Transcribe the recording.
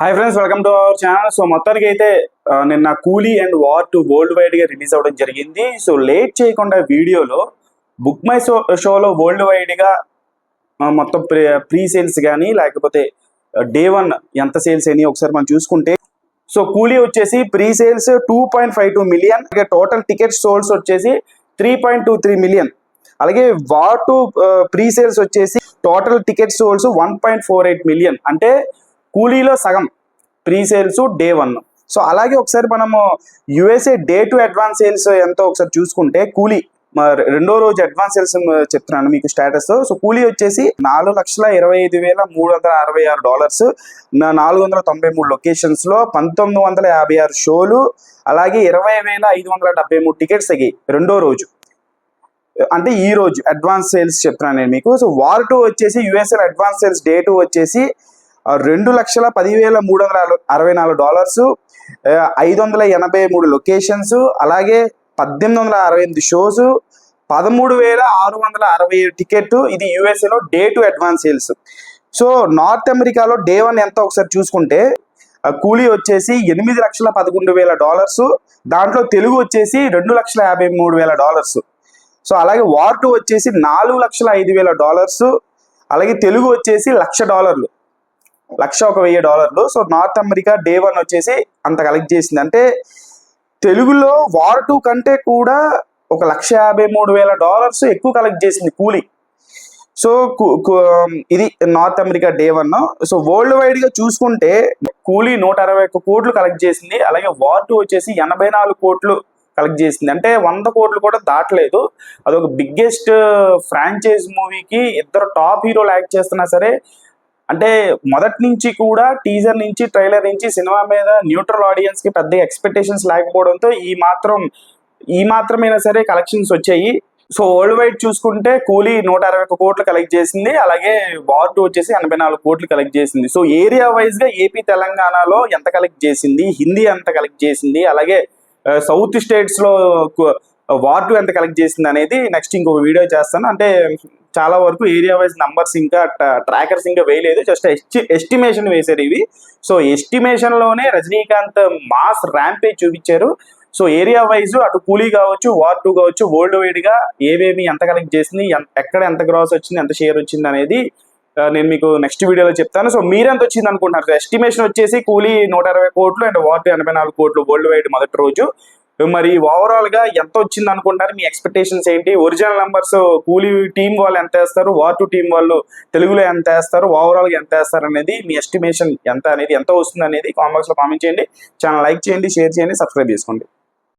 Hi friends welcome to our channel so మొత్తానికి అయితే నిన్న Coolie and war two world వైడ్గా రిలీజ్ అవ్వడం జరిగింది. సో లేట్ చేయకుండా వీడియోలో బుక్ మై షో షోలో వరల్డ్ వైడ్గా మొత్తం ప్రీ ప్రీ సేల్స్ కానీ లేకపోతే డే వన్ ఎంత సేల్స్ అని ఒకసారి మనం చూసుకుంటే సో కూలీ వచ్చేసి pre sales two point five two million అలాగే టోటల్ టికెట్ సోల్స్ వచ్చేసి three point two three million అలాగే వార్ టు ప్రీ సేల్స్ వచ్చేసి total ticket sales one point four eight million అంటే కూలీలో సగం pre sales day one so అలాగే ఒకసారి మనము USA day two advance sales ఎంతో ఒకసారి చూసుకుంటే కూలీ మరి రెండో రోజు అడ్వాన్స్ సేల్స్ చెప్తున్నాను మీకు స్టేటస్ సో కూలీ వచ్చేసి నాలుగు లక్షల ఇరవై ఐదు వేల మూడు వందల అరవై ఆరు డాలర్స్ నాలుగు వందల తొంభై మూడు లొకేషన్స్లో పంతొమ్మిది వందల యాభై ఆరు షోలు అలాగే ఇరవై వేల ఐదు వందల డెబ్బై మూడు టికెట్స్ అయ్యాయి రెండో రోజు. అంటే ఈ రోజు అడ్వాన్స్ సేల్స్ చెప్తున్నాను నేను మీకు. సో వార్ టూ వచ్చేసి USA advance sales day two వచ్చేసి రెండు లక్షల పదివేల మూడు వందల అరవై- నాలుగు డాలర్స్ ఐదు వందల ఎనభై మూడు లొకేషన్స్ అలాగే పద్దెనిమిది వందల అరవై ఎనిమిది షోస్ పదమూడు వేల ఆరు వందల అరవై ఏడు టికెట్ ఇది యుఎస్ఏలో day two advance sales so north అమెరికాలో డే వన్ ఎంత ఒకసారి చూసుకుంటే ఆ, కూలీ వచ్చేసి ఎనిమిది లక్షల పదకొండు వేల డాలర్స్ దాంట్లో తెలుగు వచ్చేసి రెండు లక్షల యాభై మూడు వేల డాలర్స్ సో అలాగే వార్ టూ వచ్చేసి నాలుగు లక్షల ఐదు వేల డాలర్స్ అలాగే తెలుగు వచ్చేసి లక్ష డాలర్లు లక్ష ఒక వెయ్యి డాలర్లు. So north America day one వచ్చేసి అంత కలెక్ట్ చేసింది. అంటే తెలుగులో వార్ టూ కంటే కూడా ఒక లక్ష యాభై మూడు వేల డాలర్స్ ఎక్కువ కలెక్ట్ చేసింది కూలీ. సో ఇది north America day one. So world వైడ్గా చూసుకుంటే కూలీ నూట అరవై ఒక్క కోట్లు కలెక్ట్ చేసింది. అలాగే వార్ టూ వచ్చేసి ఎనభై నాలుగు కోట్లు కలెక్ట్ చేసింది. అంటే వంద కోట్లు కూడా దాటలేదు. అదొక బిగ్గెస్ట్ ఫ్రాంచైజ్ మూవీకి ఇద్దరు టాప్ హీరోలు యాక్ట్ చేస్తున్నా సరే అంటే మొదటి నుంచి కూడా టీజర్ నుంచి ట్రైలర్ నుంచి సినిమా మీద న్యూట్రల్ ఆడియన్స్కి పెద్ద ఎక్స్పెక్టేషన్స్ లేకపోవడంతో ఈ మాత్రం ఈ మాత్రమైనా సరే కలెక్షన్స్ వచ్చాయి. సో వరల్డ్ వైడ్ చూసుకుంటే కూలీ నూట అరవై ఒక కోట్లు కలెక్ట్ చేసింది. అలాగే వార్ టూ వచ్చేసి ఎనభై నాలుగు కోట్లు కలెక్ట్ చేసింది. సో ఏరియా వైజ్గా ఏపీ తెలంగాణలో ఎంత కలెక్ట్ చేసింది? హిందీ ఎంత కలెక్ట్ చేసింది? అలాగే uh, సౌత్ స్టేట్స్లో వార్ టూ ఎంత కలెక్ట్ చేసింది అనేది నెక్స్ట్ ఇంకొక వీడియో చేస్తాను. అంటే చాలా వరకు ఏరియా వైజ్ నంబర్స్ ఇంకా ట్రాకర్స్ ఇంకా వేయలేదు. జస్ట్ ఎస్టిమేషన్ వేశారు ఇవి. సో ఎస్టిమేషన్లోనే రజనీకాంత్ మాస్ ర్యాంపే చూపించారు. సో ఏరియా వైజ్ అటు కూలీ కావచ్చు వార్ టూ కావచ్చు వరల్డ్ వైడ్గా ఏవేమి ఎంత కలెక్ట్ చేసింది ఎక్కడ ఎంత గ్రాస్ వచ్చింది ఎంత షేర్ వచ్చింది అనేది నేను మీకు నెక్స్ట్ వీడియోలో చెప్తాను. సో మీరెంత వచ్చింది అనుకుంటున్నారు? ఎస్టిమేషన్ వచ్చేసి కూలీ నూట అరవై కోట్లు అండ్ వార్డు ఎనభై నాలుగు కోట్లు వరల్డ్ వైడ్ మొదటి రోజు. మరి ఓవరాల్గా ఎంత వచ్చింది అనుకుంటారు? మీ ఎక్స్పెక్టేషన్స్ ఏంటి? ఒరిజినల్ నెంబర్స్ కూలీ టీం వాళ్ళు ఎంత వేస్తారు? వార్ టూ టీం వాళ్ళు తెలుగులో ఎంత వేస్తారు? ఓవరాల్గా ఎంత వేస్తారు అనేది మీ ఎస్టిమేషన్ ఎంత అనేది ఎంత వస్తుంది అనేది కామెంట్స్లో కామెంట్ చేయండి. ఛానల్ లైక్ చేయండి షేర్ చేయండి సబ్స్క్రైబ్ చేసుకోండి.